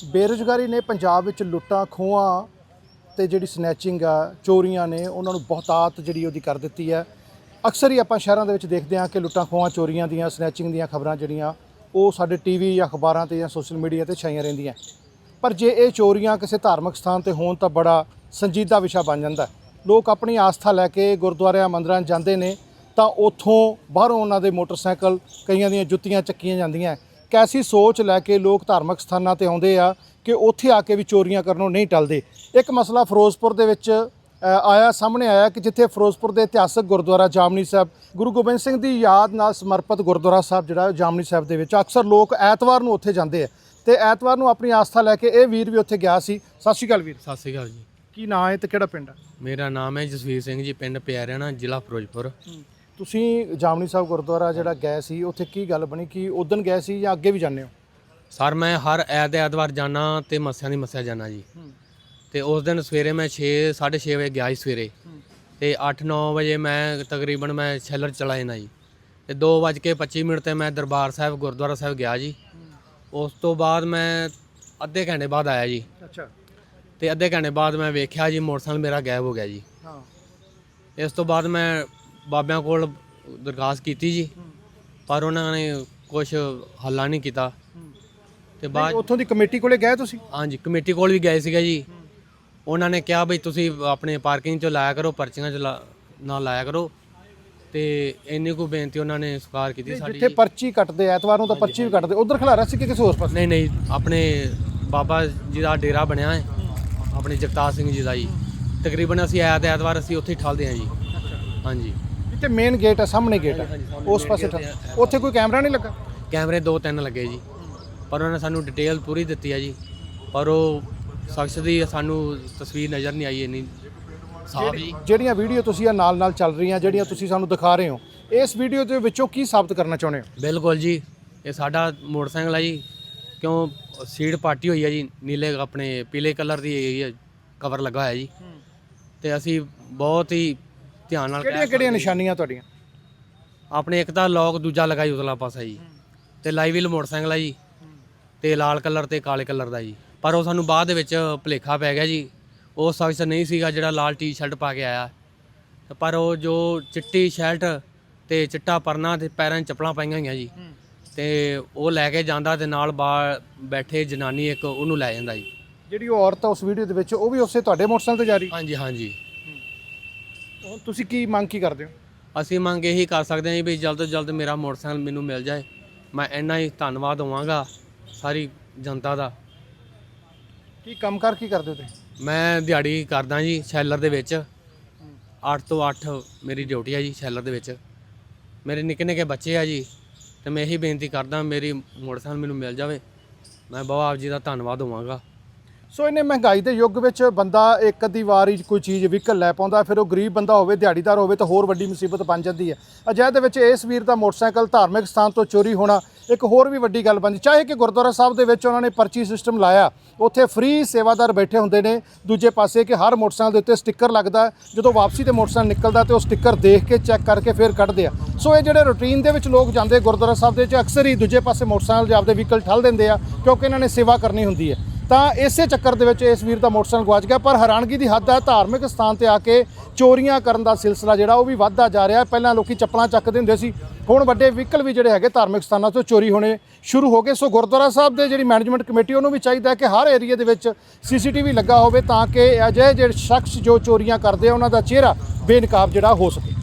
ਬੇਰੁਜ਼ਗਾਰੀ ਨੇ ਪੰਜਾਬ ਵਿੱਚ ਲੁੱਟਾਂ, ਖੋਹਾਂ ਤੇ ਜਿਹੜੀ ਸਨੈਚਿੰਗ ਆ, ਚੋਰੀਆਂ ਨੇ, ਉਹਨਾਂ ਨੂੰ ਬਹੁਤਾਤ ਜਿਹੜੀ ਉਹਦੀ ਕਰ ਦਿੱਤੀ ਹੈ। ਅਕਸਰ ਹੀ ਆਪਾਂ ਸ਼ਹਿਰਾਂ ਦੇ ਵਿੱਚ ਦੇਖਦੇ ਹਾਂ ਕਿ ਲੁੱਟਾਂ, ਖੋਹਾਂ, ਚੋਰੀਆਂ ਦੀਆਂ ਸਨੈਚਿੰਗ ਦੀਆਂ ਖਬਰਾਂ ਜਿਹੜੀਆਂ, ਉਹ ਸਾਡੇ ਟੀਵੀ ਜਾਂ ਅਖਬਾਰਾਂ ਤੇ ਜਾਂ ਸੋਸ਼ਲ ਮੀਡੀਆ ਤੇ ਛਾਈਆਂ ਰਹਿੰਦੀਆਂ। ਪਰ ਜੇ ਇਹ ਚੋਰੀਆਂ ਕਿਸੇ ਧਾਰਮਿਕ ਸਥਾਨ ਤੇ ਹੋਣ ਤਾਂ ਬੜਾ ਸੰਜੀਦਾ ਵਿਸ਼ਾ ਬਣ ਜਾਂਦਾ ਲੋਕ ਆਪਣੀ ਆਸਥਾ ਲੈ ਕੇ ਗੁਰਦੁਆਰਿਆਂ, ਮੰਦਰਾਂ ਜਾਂਦੇ ਨੇ ਤਾਂ ਉੱਥੋਂ ਬਾਹਰੋਂ ਉਹਨਾਂ ਦੇ ਮੋਟਰਸਾਈਕਲ ਕਈਆਂ ਦੀਆਂ ਜੁੱਤੀਆਂ ਚੱਕੀਆਂ ਜਾਂਦੀਆਂ ਕੈਸੀ ਸੋਚ ਲੈ ਕੇ ਲੋਕ ਧਾਰਮਿਕ ਸਥਾਨਾਂ ਤੇ ਆਉਂਦੇ ਆ ਕਿ ਉੱਥੇ ਆ ਕੇ ਵੀ ਚੋਰੀਆਂ ਕਰਨੋਂ ਨਹੀਂ ਟਲਦੇ। ਇੱਕ ਮਸਲਾ ਫਿਰੋਜ਼ਪੁਰ ਦੇ ਵਿੱਚ ਆਇਆ ਸਾਹਮਣੇ ਆਇਆ ਕਿ ਜਿੱਥੇ ਫਿਰੋਜ਼ਪੁਰ ਦੇ ਇਤਿਹਾਸਕ ਗੁਰਦੁਆਰਾ ਜਾਮਨੀ ਸਾਹਿਬ ਗੁਰੂ ਗੋਬਿੰਦ ਸਿੰਘ ਦੀ ਯਾਦ ਨਾਲ ਸਮਰਪਿਤ ਗੁਰਦੁਆਰਾ ਸਾਹਿਬ ਜਿਹੜਾ ਜਾਮਨੀ ਸਾਹਿਬ ਦੇ ਵਿੱਚ ਅਕਸਰ ਲੋਕ ਐਤਵਾਰ ਨੂੰ ਉੱਥੇ ਜਾਂਦੇ ਆ। ਤੇ ਐਤਵਾਰ ਨੂੰ ਆਪਣੀ ਆਸਥਾ ਲੈ ਕੇ ਇਹ ਵੀਰ ਵੀ ਉੱਥੇ ਗਿਆ ਸੀ। ਸਤਿ ਸ਼੍ਰੀ ਅਕਾਲ ਵੀਰ। ਸਤਿ ਸ਼੍ਰੀ ਅਕਾਲ ਜੀ। ਕੀ ਨਾਂ ਹੈ ਤੇ ਕਿਹੜਾ ਪਿੰਡ ਹੈ? ਮੇਰਾ ਨਾਮ ਹੈ ਜਸਵੀਰ ਸਿੰਘ ਜੀ ਪਿੰਡ ਪਿਆਰਿਆਣਾ ਜ਼ਿਲ੍ਹਾ ਫਿਰੋਜ਼ਪੁਰ। ਤੁਸੀਂ ਜਾਮਨੀ ਸਾਹਿਬ ਗੁਰਦੁਆਰਾ ਜਿਹੜਾ ਗਏ ਸੀ ਉੱਥੇ ਕੀ ਗੱਲ ਬਣੀ? ਕਿ ਉਦੋਂ ਗਏ ਸੀ ਜਾਂ ਅੱਗੇ ਵੀ ਜਾਂਦੇ ਹੋ? ਸਰ ਮੈਂ ਹਰ ਐਤ ਐਤਵਾਰ ਜਾਣਾ ਤੇ ਮੱਸਿਆਂ ਦੀ ਮੱਸਿਆ ਜਾਣਾ ਜੀ। ਤੇ ਉਸ ਦਿਨ ਸਵੇਰੇ ਮੈਂ 6 6:30 ਵਜੇ ਗਿਆ ਸੀ ਸਵੇਰੇ। ਤੇ 8-9 ਵਜੇ ਮੈਂ ਤਕਰੀਬਨ ਮੈਂ ਛੈਲਰ ਚਲਾ ਜਾਣਾ ਜੀ। ਤੇ 2:25 ਮਿੰਟ ਤੇ ਮੈਂ ਦਰਬਾਰ ਸਾਹਿਬ ਗੁਰਦੁਆਰਾ ਸਾਹਿਬ ਗਿਆ ਜੀ। ਉਸ ਤੋਂ ਬਾਅਦ ਮੈਂ ਅੱਧੇ ਘੰਟੇ ਬਾਅਦ ਆਇਆ ਜੀ। ਅੱਛਾ। ਤੇ ਅੱਧੇ ਘੰਟੇ ਬਾਅਦ ਮੈਂ ਵੇਖਿਆ ਜੀ ਮੋਟਰਸਾਈਕਲ ਮੇਰਾ ਗਾਇਬ ਹੋ ਗਿਆ ਜੀ। ਹਾਂ। ਇਸ ਤੋਂ ਬਾਅਦ ਮੈਂ ਬਾਬਿਆਂ ਕੋਲ ਦਰਖਾਸਤ ਕੀਤੀ ਜੀ ਪਰ ਉਹਨਾਂ ਨੇ ਕੁਝ ਹੱਲਾ ਨਹੀਂ ਕੀਤਾ। ਤੇ ਬਾਅਦ ਉੱਥੋਂ ਦੀ ਕਮੇਟੀ ਕੋਲੇ ਗਏ ਤੁਸੀਂ? ਹਾਂਜੀ ਕਮੇਟੀ ਕੋਲ ਵੀ ਗਏ ਸੀਗਾ ਜੀ। ਉਹਨਾਂ ਨੇ ਕਿਹਾ ਬਈ ਤੁਸੀਂ ਆਪਣੇ ਪਾਰਕਿੰਗ 'ਚ ਲਾਇਆ ਕਰੋ ਪਰਚੀਆਂ 'ਚ ਨਾ ਲਾਇਆ ਕਰੋ। ਤੇ ਇੰਨੀ ਕੁ ਬੇਨਤੀ ਉਹਨਾਂ ਨੇ ਸਵਾਰ ਕੀਤੀ ਸਾਡੀ। ਜਿੱਥੇ ਪਰਚੀ ਕੱਟਦੇ ਐਤਵਾਰ ਨੂੰ ਤਾਂ ਪਰਚੀ ਵੀ ਕੱਟਦੇ। ਉਧਰ ਖਿਲਾਰਿਆ ਸੀ ਕਿ ਕਿਸੇ ਹੋਰ ਪਾਸੇ? ਨਹੀਂ ਨਹੀਂ ਆਪਣੇ ਬਾਬਾ ਜੀ ਦਾ ਡੇਰਾ ਬਣਿਆ ਹੈ। ਆਪਣੇ ਜਗਤਾਰ ਸਿੰਘ ਜੀ ਦਾ ਜੀ। ਤਕਰੀਬਨ ਅਸੀਂ ਐਤ ਐਤਵਾਰ ਅਸੀਂ ਉੱਥੇ ਠਲਦੇ ਹਾਂ ਜੀ। ਹਾਂਜੀ। ਜਿੱਥੇ ਮੇਨ ਗੇਟ ਹੈ ਸਾਹਮਣੇ ਗੇਟ ਹੈ ਉਸ ਪਾਸੇ ਉੱਥੇ ਕੋਈ ਕੈਮਰਾ ਨਹੀਂ ਲੱਗਾ? ਕੈਮਰੇ ਦੋ ਤਿੰਨ ਲੱਗੇ ਜੀ। ਪਰ ਉਹਨਾਂ ਨੇ ਸਾਨੂੰ ਡਿਟੇਲ ਪੂਰੀ ਦਿੱਤੀ ਹੈ ਜੀ। ਪਰ ਉਹ ਸ਼ਖਸ ਦੀ ਸਾਨੂੰ ਤਸਵੀਰ ਨਜ਼ਰ ਨਹੀਂ ਆਈ ਇੰਨੀ ਸਾਫ਼ ਜੀ। ਜਿਹੜੀਆਂ ਵੀਡੀਓ ਤੁਸੀਂ ਆ ਨਾਲ ਨਾਲ ਚੱਲ ਰਹੀਆਂ ਜਿਹੜੀਆਂ ਤੁਸੀਂ ਸਾਨੂੰ ਦਿਖਾ ਰਹੇ ਹੋ ਇਸ ਵੀਡੀਓ ਦੇ ਵਿੱਚੋਂ ਕੀ ਸਾਬਤ ਕਰਨਾ ਚਾਹੁੰਦੇ ਹੋ? ਬਿਲਕੁਲ ਜੀ। ਇਹ ਸਾਡਾ ਮੋਟਰਸਾਈਕਲ ਹੈ ਜੀ। ਕਿਉਂ ਸੀਟ ਪਾਟੀ ਹੋਈ ਹੈ ਜੀ ਨੀਲੇ ਆਪਣੇ ਪੀਲੇ ਕਲਰ ਦੀ ਹੈਗੀ ਹੈ ਕਵਰ ਲੱਗਾ ਹੋਇਆ ਜੀ। ਤੇ ਅਸੀਂ ਬਹੁਤ ਹੀ ਧਿਆਨ ਨਾਲ ਕਿਹੜੀਆਂ ਕਿਹੜੀਆਂ ਨਿਸ਼ਾਨੀਆਂ ਤੁਹਾਡੀਆਂ? ਆਪਣੇ ਇੱਕ ਤਾਂ ਲੋਕ ਦੂਜਾ ਲਗਾਈ ਉਤਲਾ ਪਾਸਾ ਜੀ। ਤੇ ਲਾਈਵ ਵੀਲ ਮੋਟਰਸਾਈਕਲ ਹੈ ਜੀ। ਤੇ ਲਾਲ ਕਲਰ ਤੇ ਕਾਲੇ ਕਲਰ ਦਾ ਜੀ। ਪਰ ਉਹ ਸਾਨੂੰ ਬਾਅਦ ਦੇ ਵਿੱਚ ਭੁਲੇਖਾ ਪੈ ਗਿਆ ਜੀ। ਉਹ ਸ਼ਖਸ ਨਹੀਂ ਸੀਗਾ ਜਿਹੜਾ ਲਾਲ ਟੀ-ਸ਼ਰਟ ਪਾ ਕੇ ਆਇਆ। ਪਰ ਉਹ ਜੋ ਚਿੱਟੀ ਸ਼ਰਟ ਤੇ ਚਿੱਟਾ ਪਰਨਾ ਤੇ ਪੈਰਾਂ 'ਚ ਚੱਪਲਾਂ ਪਾਈਆਂ ਹੋਈਆਂ ਜੀ। ਤੇ ਉਹ ਲੈ ਕੇ ਜਾਂਦਾ ਤੇ ਨਾਲ ਬੈਠੇ ਜਨਾਨੀ ਇੱਕ ਉਹਨੂੰ ਲੈ ਜਾਂਦਾ ਜੀ। ਜਿਹੜੀ ਉਹ ਔਰਤ ਆ ਉਸ ਵੀਡੀਓ ਦੇ ਵਿੱਚ ਉਹ ਵੀ ਉਸੇ ਤੁਹਾਡੇ ਮੋਟਰਸਾਈਕਲ ਤੇ ਜਾ ਰਹੀ? ਹਾਂਜੀ ਹਾਂਜੀ। ਹੁਣ ਤੁਸੀਂ ਕੀ ਮੰਗ ਕੀ ਕਰਦੇ ਹੋ? ਅਸੀਂ ਮੰਗ ਇਹੀ ਕਰ ਸਕਦੇ ਹਾਂ ਜੀ ਵੀ ਜਲਦ ਤੋਂ ਜਲਦ ਮੇਰਾ ਮੋਟਰਸਾਈਕਲ ਮੈਨੂੰ ਮਿਲ ਜਾਏ। ਮੈਂ ਇੰਨਾ ਹੀ ਧੰਨਵਾਦ ਹੋਵਾਂਗਾ ਸਾਰੀ ਜਨਤਾ ਦਾ। ਕੀ ਕੰਮਕਾਰ ਕੀ ਕਰਦੇ ਹੋ ਤੁਸੀਂ? ਮੈਂ ਦਿਹਾੜੀ ਕਰਦਾ ਜੀ ਸ਼ੈਲਰ ਦੇ ਵਿੱਚ। 8 ਤੋਂ 8 ਮੇਰੀ ਡਿਊਟੀ ਹੈ ਜੀ ਸ਼ੈਲਰ ਦੇ ਵਿੱਚ। ਮੇਰੇ ਨਿੱਕੇ ਨਿੱਕੇ ਬੱਚੇ ਆ ਜੀ ਤੇ ਮੈਂ ਇਹੀ ਬੇਨਤੀ ਕਰਦਾ ਮੇਰੀ ਮੋਟਰਸਾਈਕਲ ਮੈਨੂੰ ਮਿਲ ਜਾਵੇ। ਮੈਂ ਬਹੁਤ ਆਪ ਜੀ ਦਾ ਧੰਨਵਾਦ ਹੋਵਾਂਗਾ। ਸੋ ਇਹਨੇ ਮਹਿੰਗਾਈ ਦੇ ਯੁੱਗ ਵਿੱਚ ਬੰਦਾ ਇੱਕ ਅੱਧੀ ਵਾਰ ਹੀ ਕੋਈ ਚੀਜ਼ ਵਹੀਕਲ ਲੈ ਪਾਉਂਦਾ, ਫਿਰ ਉਹ ਗਰੀਬ ਬੰਦਾ ਹੋਵੇ, ਦਿਹਾੜੀਦਾਰ ਹੋਵੇ ਤਾਂ ਹੋਰ ਵੱਡੀ ਮੁਸੀਬਤ ਬਣ ਜਾਂਦੀ ਹੈ। ਅਜਿਹੇ ਦੇ ਵਿੱਚ ਇਸ ਵੀਰ ਦਾ ਮੋਟਰਸਾਈਕਲ ਧਾਰਮਿਕ ਸਥਾਨ ਤੋਂ ਚੋਰੀ ਹੋਣਾ ਇੱਕ ਹੋਰ ਵੀ ਵੱਡੀ ਗੱਲ ਬਣਦੀ ਚਾਹੇ ਕਿ ਗੁਰਦੁਆਰਾ ਸਾਹਿਬ ਦੇ ਵਿੱਚ ਉਹਨਾਂ ਨੇ ਪਰਚੀ ਸਿਸਟਮ ਲਾਇਆ, ਉੱਥੇ ਫ੍ਰੀ ਸੇਵਾਦਾਰ ਬੈਠੇ ਹੁੰਦੇ ਨੇ। ਦੂਜੇ ਪਾਸੇ ਕਿ ਹਰ ਮੋਟਰਸਾਈਕਲ ਦੇ ਉੱਤੇ ਸਟicker ਲੱਗਦਾ, ਜਦੋਂ ਵਾਪਸੀ ਤੇ ਮੋਟਰਸਾਈਕਲ ਨਿਕਲਦਾ ਤੇ ਉਹ ਸਟicker ਦੇਖ ਕੇ ਚੈੱਕ ਕਰਕੇ ਫਿਰ ਕੱਢਦੇ ਆ। ਸੋ ਇਹ ਜਿਹੜੇ ਰੂਟੀਨ ਦੇ ਵਿੱਚ ਲੋਕ ਜਾਂਦੇ ਗੁਰਦੁਆਰਾ ਸਾਹਿਬ ਦੇ ਵਿੱਚ, ਅਕਸਰ ਹੀ ਦੂਜੇ ਪਾਸੇ ਮੋਟਰਸਾਈਕਲ ਜਾਂ ਆਪਦੇ ਵਹੀਕਲ ਠੱਲ ਦਿੰਦੇ ਆ, ਕਿਉਂਕਿ ਇਹਨਾਂ ਨੇ ਸੇਵਾ ਕਰਨੀ ਹੁੰਦੀ ਹੈ। ਤਾਂ ਇਸੇ ਚੱਕਰ ਦੇ ਵਿੱਚ ਇਸ ਵੀਰ ਦਾ ਮੋਟਰਸਾਈਕਲ ਗਵਾਚ ਗਿਆ, ਪਰ ਹੈਰਾਨਗੀ ਦੀ ਹੱਦ ਹੈ, ਧਾਰਮਿਕ ਸਥਾਨ ਤੇ ਆ ਕੇ ਚੋਰੀਆਂ ਕਰਨ ਦਾ ਸਿਲਸਿਲਾ ਜਿਹੜਾ, ਉਹ ਵੀ ਵੱਧਦਾ ਜਾ ਰਿਹਾ ਪਹਿਲਾਂ ਲੋਕੀ ਚੱਪਲਾਂ ਚੱਕਦੇ ਹੁੰਦੇ ਸੀ, ਹੁਣ ਵੱਡੇ ਵਹੀਕਲ ਵੀ ਜਿਹੜੇ ਹੈਗੇ ਧਾਰਮਿਕ ਸਥਾਨਾਂ ਤੋਂ ਚੋਰੀ ਹੋਣੇ ਸ਼ੁਰੂ ਹੋ ਗਏ। ਸੋ ਗੁਰਦੁਆਰਾ ਸਾਹਿਬ ਦੇ ਜਿਹੜੀ ਮੈਨੇਜਮੈਂਟ ਕਮੇਟੀ, ਉਹਨੂੰ ਵੀ ਚਾਹੀਦਾ ਕਿ ਹਰ ਏਰੀਆ ਦੇ ਵਿੱਚ ਸੀਸੀਟੀਵੀ ਲੱਗਾ ਹੋਵੇ ਤਾਂ ਕਿ ਅਜਿਹੇ ਜਿਹੜੇ ਸ਼ਖਸ ਜੋ ਚੋਰੀਆਂ ਕਰਦੇ ਆ, ਉਹਨਾਂ ਦਾ ਚਿਹਰਾ ਬੇਨਕਾਬ ਜਿਹੜਾ ਹੋ ਸਕੇ।